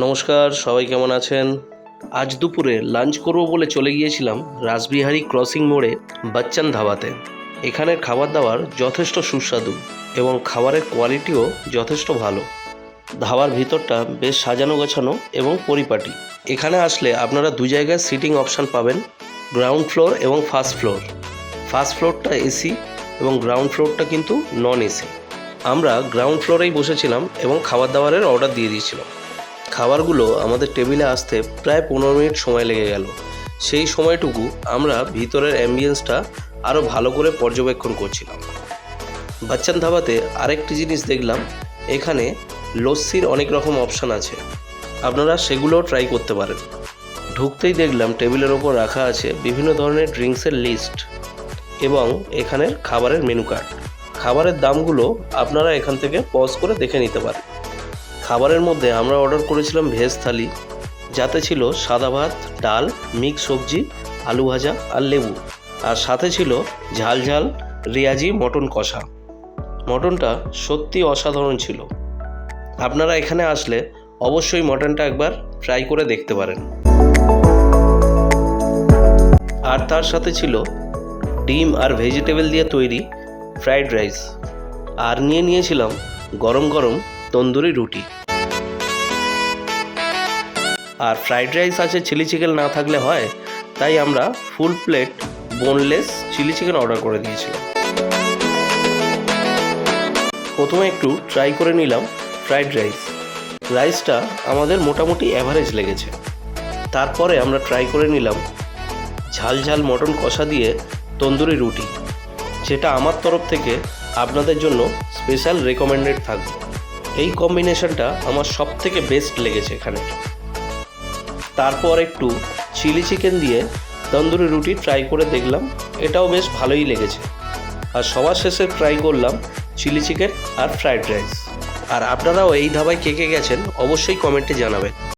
নমস্কার, সবাই কেমন আছেন? আজ দুপুরে লাঞ্চ করব বলে চলে গিয়েছিলাম রাসবিহারী ক্রসিং মোড়ে বাচ্চান ধাবাতে। এখানের খাবার দাবার যথেষ্ট সুস্বাদু এবং খাবারের কোয়ালিটিও যথেষ্ট ভালো। ধাবার ভিতরটা বেশ সাজানো গোছানো এবং পরিপাটি। এখানে আসলে আপনারা দু জায়গায় সিটিং অপশান পাবেন, গ্রাউন্ড ফ্লোর এবং ফার্স্ট ফ্লোর। ফার্স্ট ফ্লোরটা এসি এবং গ্রাউন্ড ফ্লোরটা কিন্তু নন এসি। আমরা গ্রাউন্ড ফ্লোরেই বসেছিলাম এবং খাবার দাবারের অর্ডার দিয়ে দিয়েছিলাম। খাবারগুলো আমাদের টেবিলে আসতে প্রায় পনেরো মিনিট সময় লেগে গেল। সেই সময়টুকু আমরা ভিতরের অ্যাম্বিয়েন্সটা আরও ভালো করে পর্যবেক্ষণ করছিলাম। বাচ্চান ধাবাতে আরেকটি জিনিস দেখলাম, এখানে লস্যির অনেক রকম অপশান আছে। আপনারা সেগুলোও ট্রাই করতে পারেন। ঢুকতেই দেখলাম টেবিলের ওপর রাখা আছে বিভিন্ন ধরনের ড্রিঙ্কসের লিস্ট এবং এখানের খাবারের মেনু কার্ড খাবারের দামগুলো আপনারা এখান থেকে পজ করে দেখে নিতে পারেন। খাবারের মধ্যে আমরা অর্ডার করেছিলাম ভেজ থালি, যাতে ছিল সাদা ভাত, ডাল, মিক্স সবজি, আলু ভাজা আর লেবু। আর সাথে ছিল ঝাল ঝাল রিয়াজি মটন কষা। মটনটা সত্যি অসাধারণ ছিল। আপনারা এখানে আসলে অবশ্যই মটনটা একবার ট্রাই করে দেখতে পারেন। আর তার সাথে ছিল ডিম আর ভেজিটেবল দিয়ে তৈরি ফ্রাইড রাইস আর নিয়ে নিয়েছিলাম গরম গরম তন্দুরি রুটি। আর ফ্রাইড রাইস আছে চিলি চিকেন না থাকলে হয়, তাই আমরা full plate boneless chilli chicken order করে দিয়েছিলাম প্রথমে একটু ট্রাই করে নিলাম ফ্রাইড রাইস। রাইসটা আমাদের মোটামুটি অ্যাভারেজ লেগেছে। তারপরে আমরা ট্রাই করে নিলাম ঝাল ঝাল মটন কষা দিয়ে তন্দুরি রুটি, যেটা আমার তরফ থেকে আপনাদের জন্য স্পেশাল রেকমেন্ডেড থাকবে। এই কম্বিনেশনটা আমার সব থেকে বেস্ট লেগেছে এখানে। তারপর একটু চিলি চিকেন দিয়ে তন্দুরি রুটি ট্রাই করে দেখলাম, এটাও বেশ ভালোই লেগেছে। আর সবার শেষে ট্রাই করলাম চিলি চিকেন আর ফ্রায়েড রাইস আর আপনারাও এই ধাবায় কে কে গেছেন অবশ্যই কমেন্টে জানাবেন।